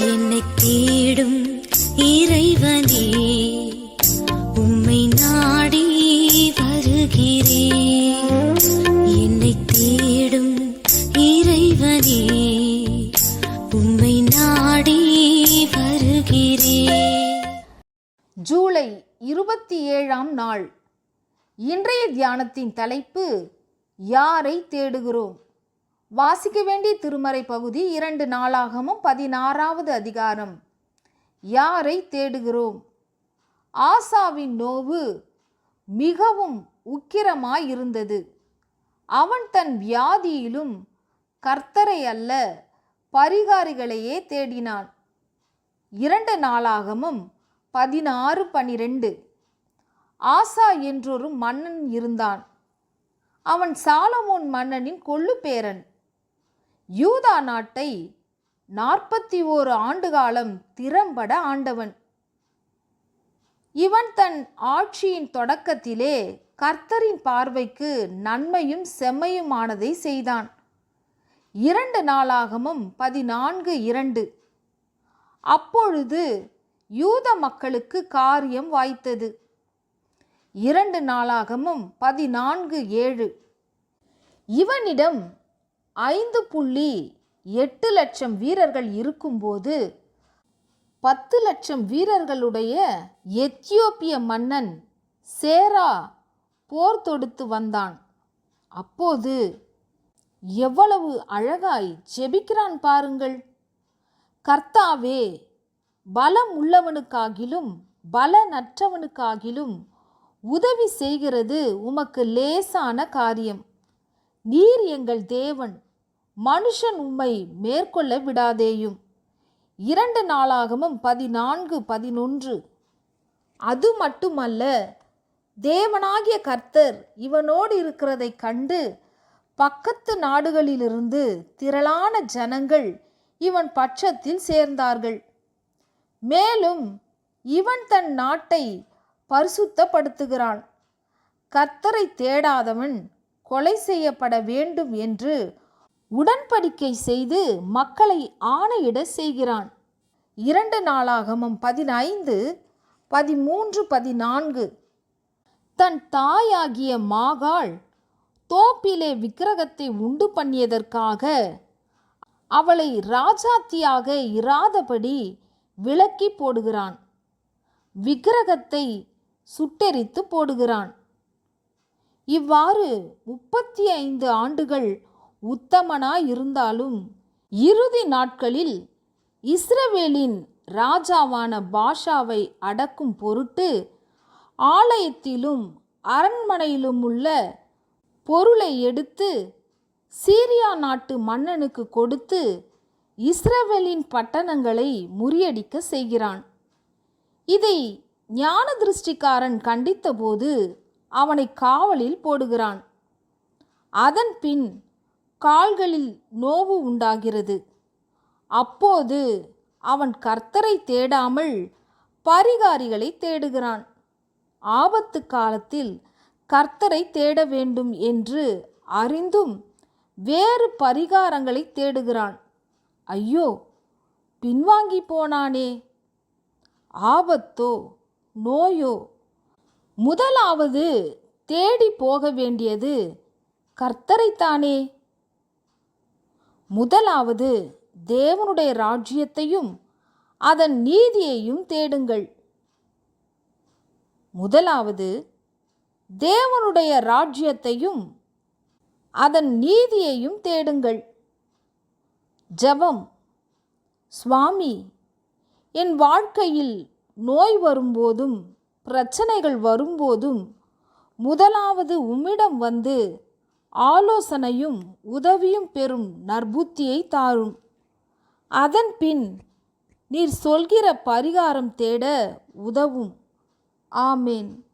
என்னை தேடும் இறைவனே உம்மை நாடி வருகிறேன் என்னை தேடும் இறைவனே உம்மை நாடி வருகிறேன் ஜூலை இருபத்தி ஏழாம் நாள். இன்றைய தியானத்தின் தலைப்பு யாரை தேடுகிறோம்? வாசிக்க வேண்டிய திருமறை பகுதி இரண்டு நாளாகமும் பதினாறாவது அதிகாரம். யாரை தேடுகிறோம்? ஆசாவின் நோவு மிகவும் உக்கிரமாய் இருந்தது. அவன் தன் வியாதியிலும் கர்த்தரை அல்ல பரிகாரிகளையே தேடினான். இரண்டு நாளாகமும் பதினாறு பனிரெண்டு. ஆசா என்றொரு மன்னன் இருந்தான். அவன் சாலமோன் மன்னனின் கொள்ளுப்பேரன். யூதா நாட்டை நாற்பத்தி ஓரு ஆண்டுகாலம் திறம்பட ஆண்டவன். இவன் தன் ஆட்சியின் தொடக்கத்திலே கர்த்தரின் பார்வைக்கு நன்மையும் செம்மையுமானதை செய்தான். இரண்டு நாளாகமும் பதினான்கு இரண்டு. அப்பொழுது யூத மக்களுக்கு காரியம் வாய்த்தது. இரண்டு நாளாகமும் பதினான்கு ஏழு. இவனிடம் ஐந்து புள்ளி எட்டு லட்சம் வீரர்கள் இருக்கும்போது பத்து லட்சம் வீரர்களுடைய எத்தியோப்பிய மன்னன் சேரா போர் தொடுத்து வந்தான். அப்போது எவ்வளவு அழகாய் ஜெபிக்கிறான் பாருங்கள். கர்த்தாவே பலம் உள்ளவனுக்காகிலும் பலனற்றவனுக்காகிலும் உதவி செய்கிறது உமக்கு லேசான காரியம். நீர் எங்கள் தேவன். மனுஷன் உம்மை மேற்கொள்ள விடாதேயும். இரண்டு நாளாகமும் பதினான்கு பதினொன்று. அது மட்டுமல்ல தேவனாகிய கர்த்தர் இவனோடு இருக்கிறதை கண்டு பக்கத்து நாடுகளிலிருந்து திரளான ஜனங்கள் இவன் பட்சத்தில் சேர்ந்தார்கள். மேலும் இவன் தன் நாட்டை பரிசுத்தப்படுத்துகிறான். கர்த்தரை தேடாதவன் கொலை செய்யப்பட வேண்டும் என்று உடன்படிக்கை செய்து மக்களை ஆணையிட செய்கிறான். இரண்டு நாளாகமும் பதினைந்து பதிமூன்று பதினான்கு. தன் தாயாகிய மாகாள் தோப்பிலே விக்கிரகத்தை உண்டு பண்ணியதற்காக அவளை ராஜாத்தியாக இராதபடி விளக்கி போடுகிறான். விக்கிரகத்தை சுட்டெரித்து போடுகிறான். இவ்வாறு முப்பத்தி ஐந்து ஆண்டுகள் உத்தமனாய் இருந்தாலும் இறுதி நாட்களில் இஸ்ரவேலின் ராஜாவான பாஷாவை அடக்கும் பொருட்டு ஆலயத்திலும் அரண்மனையிலும் உள்ள பொருளை எடுத்து சீரியா நாட்டு மன்னனுக்கு கொடுத்து இஸ்ரவேலின் பட்டணங்களை முறியடிக்க செய்கிறான். இதை ஞான திருஷ்டிக்காரன் கண்டித்தபோது அவனை காவலில் போடுகிறான். அதன் பின் கால்களில் நோவு உண்டாகிறது. அப்போது அவன் கர்த்தரை தேடாமல் பரிகாரிகளை தேடுகிறான். ஆபத்து காலத்தில் கர்த்தரை தேட வேண்டும் என்று அறிந்தும் வேறு பரிகாரங்களை தேடுகிறான். ஐயோ பின்வாங்கி போனானே. ஆபத்தோ நோயோ? முதலாவது தேடி போக வேண்டியது கர்த்தரைத்தானே. முதலாவது தேவனுடைய ராஜ்யத்தையும் அதன் நீதியையும் தேடுங்கள். முதலாவது தேவனுடைய ராஜ்யத்தையும் அதன் நீதியையும் தேடுங்கள். ஜெபம். சுவாமி என் வாழ்க்கையில் நோய் வரும்போதும் பிரச்சனைகள் வரும்போதும் முதலாவது உம்மிடம் வந்து ஆலோசனையும் உதவியும் பெறும் நற்புத்தியை தாரும். அதன் பின் நீர் சொல்கிற பரிகாரம் தேட உதவும். ஆமேன்.